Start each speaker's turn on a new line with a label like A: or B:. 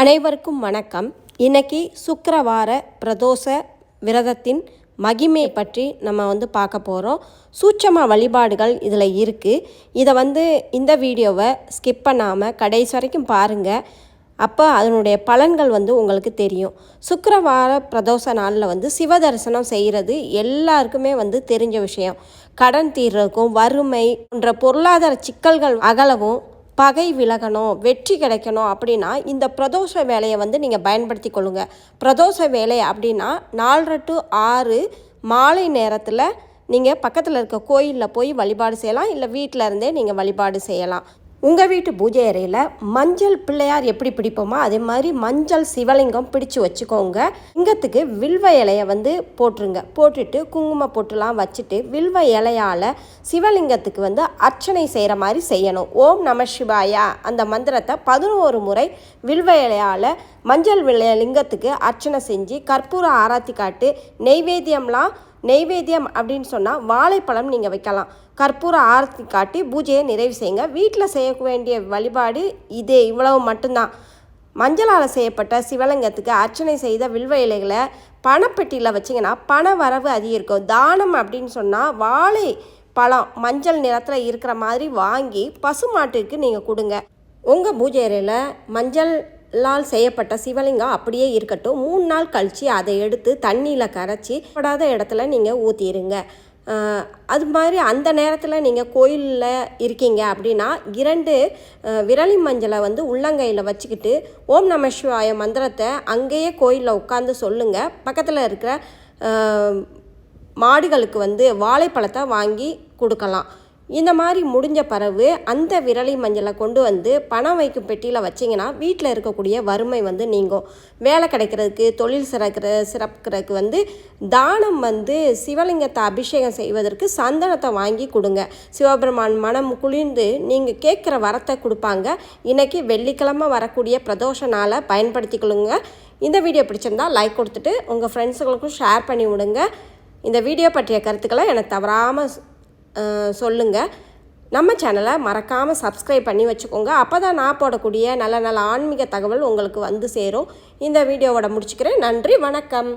A: அனைவருக்கும் வணக்கம். இன்னைக்கு சுக்கரவார பிரதோஷ விரதத்தின் மகிமை பற்றி நம்ம வந்து பார்க்க போகிறோம் சூட்சம வழிபாடுகள் இதில் இருக்குது இதை வந்து இந்த வீடியோவை ஸ்கிப் பண்ணாமல் கடைசி வரைக்கும் பாருங்கள் அப்போ அதனுடைய பலன்கள் வந்து உங்களுக்கு தெரியும். சுக்கரவார பிரதோஷ நாளில் வந்து சிவ தரிசனம் செய்கிறது எல்லாருக்குமே வந்து தெரிஞ்ச விஷயம். கடன் தீர்றதுக்கும் வறுமை போன்ற பொருளாதார சிக்கல்கள் அகலவும் பகை விலகணும் வெற்றி கிடைக்கணும் அப்படின்னா இந்த பிரதோஷ வேலையை வந்து நீங்கள் பயன்படுத்தி கொள்ளுங்க. பிரதோஷ வேலை அப்படின்னா நாலரை டு ஆறு மாலை நேரத்தில் நீங்கள் பக்கத்தில் இருக்க கோயிலில் போய் வழிபாடு செய்யலாம் இல்லை வீட்டில் இருந்தே நீங்கள் வழிபாடு செய்யலாம். உங்கள் வீட்டு பூஜை அறையில் மஞ்சள் பிள்ளையார் எப்படி பிடிப்போமோ அதே மாதிரி மஞ்சள் சிவலிங்கம் பிடிச்சு வச்சுக்கோங்க. இங்கத்துக்கு வில்வ இலையை வந்து போட்டுருங்க. போட்டுட்டு குங்கும பொட்டுலாம் வச்சுட்டு வில்வ இலையால் சிவலிங்கத்துக்கு வந்து அர்ச்சனை செய்கிற மாதிரி செய்யணும். ஓம் நம சிவாயா. அந்த மந்திரத்தை பதினோரு முறை வில்வ இலையால் மஞ்சள் விளைய லிங்கத்துக்கு அர்ச்சனை செஞ்சு கற்பூர ஆராத்தி காட்டு நெய்வேத்தியம்லாம் நெய்வேத்தியம் அப்படின்னு சொன்னால் வாழைப்பழம் நீங்கள் வைக்கலாம். கற்பூர ஆரத்தி காட்டி பூஜையை நிறைவு செய்யுங்க. வீட்டில் செய்ய வேண்டிய வழிபாடு இதே இவ்வளவு மட்டும்தான். மஞ்சளால் செய்யப்பட்ட சிவலிங்கத்துக்கு அர்ச்சனை செய்த வில்வ இலைகளை பணப்பெட்டியில் வச்சிங்கன்னா பண வரவு அதிகரிக்கும். தானம் அப்படின்னு சொன்னால் வாழை பழம் மஞ்சள் நிறத்தில் இருக்கிற மாதிரி வாங்கி பசுமாட்டுக்கு நீங்கள் கொடுங்க. உங்கள் பூஜை அறையில் மஞ்சள் லால் செய்யப்பட்ட சிவலிங்கம் அப்படியே இருக்கட்டும். மூணு நாள் கழித்து அதை எடுத்து தண்ணியில் கரைச்சி படாத இடத்துல நீங்கள் ஊற்றிடுங்க அது மாதிரி அந்த நேரத்தில் நீங்கள் கோயிலில் இருக்கீங்க அப்படின்னா இரண்டு விரலி மஞ்சளை வந்து உள்ளங்கையில் வச்சுக்கிட்டு ஓம் நம சிவாய மந்திரத்தை அங்கேயே கோயிலில் உட்காந்து சொல்லுங்கள் பக்கத்தில் இருக்கிற மாடுகளுக்கு வந்து வாழைப்பழத்தை வாங்கி கொடுக்கலாம். இந்த மாதிரி முடிஞ்ச பிறகு அந்த விரலி மஞ்சளை கொண்டு வந்து பணம் வைக்கும் பெட்டியில் வச்சிங்கன்னா வீட்டில் இருக்கக்கூடிய வறுமை வந்து நீங்கும். வேலை கிடைக்கிறதுக்கு தொழில் சிறக்கிற சிறப்புக்கிறதுக்கு வந்து தானம் வந்து சிவலிங்கத்தை அபிஷேகம் செய்வதற்கு சந்தனத்தை வாங்கி கொடுங்க. சிவபெருமான் மனம் குளிர்ந்து நீங்கள் கேட்குற வரத்தை கொடுப்பாங்க. இன்றைக்கி வெள்ளிக்கிழமை வரக்கூடிய பிரதோஷ நாளை பயன்படுத்திக்கொள்ளுங்க இந்த வீடியோ பிடிச்சிருந்தா லைக் கொடுத்துட்டு உங்கள் ஃப்ரெண்ட்ஸுகளுக்கும் ஷேர் பண்ணி விடுங்க. இந்த வீடியோ பற்றிய கருத்துக்களை எனக்கு தவறாமல் சொல்லுங்கள் நம்ம சேனலை மறக்காமல் சப்ஸ்கிரைப் பண்ணி வச்சுக்கோங்க. அப்போ தான் நான் போடக்கூடிய நல்ல நல்ல ஆன்மீக தகவல் உங்களுக்கு வந்து சேரும். இந்த வீடியோவோட முடிச்சுக்கிறேன். நன்றி வணக்கம்.